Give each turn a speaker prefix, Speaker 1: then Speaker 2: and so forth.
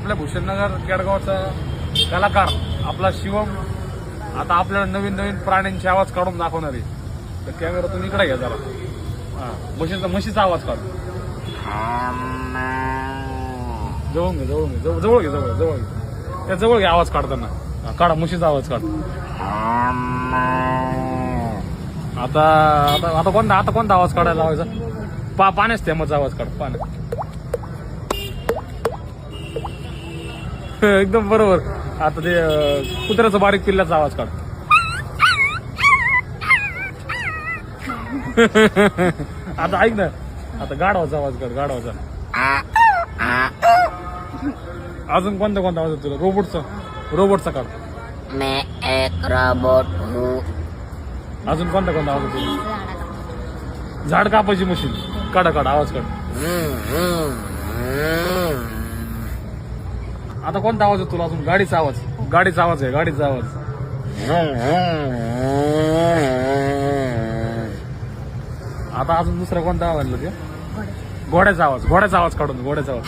Speaker 1: आपल्या भूषणनगर केडगावचा कलाकार आपला शिवम आता आपल्याला नवीन नवीन प्राण्यांचे आवाज काढून दाखवणार आहे. तर कॅमेरा तुम्ही इकडे घ्या जरा. हां म्हशीचा म्हशीचा आवाज काढ. जवळ घे जवळ घे जवळ जवळ घे जवळ जवळ घे. त्या जवळ घे आवाज काढताना. काढा म्हशीचा आवाज काढ. आता आता आता कोणता आता कोणता आवाज काढायला लावायचा? पा पाण्याच थेंबाचा आवाज काढ पाण्या एकदम बरोबर. आता ते कुत्र्याचा बारीक पिल्ल्याचा आवाज काढ. आता ऐक ना. आता गाढवाचा आवाज काढ गाढवाचा. अजून कोणता कोणता आवाज तुला? रोबोटचा. रोबोटचा काढ.
Speaker 2: रोबोट
Speaker 1: अजून कोणता कोणता आवाज झाड कापायची मशीन. काढा काढा आवाज काढ. आता कोणता आवाज येतो तुला अजून? गाडीचा आवाज. गाडीचा आवाज आहे गाडीचा आवाज. आता अजून दुसरा कोणता आवाज म्हणलं ते घोड्याचा आवाज घोड्याचा आवाज काढून घोड्याचा आवाज.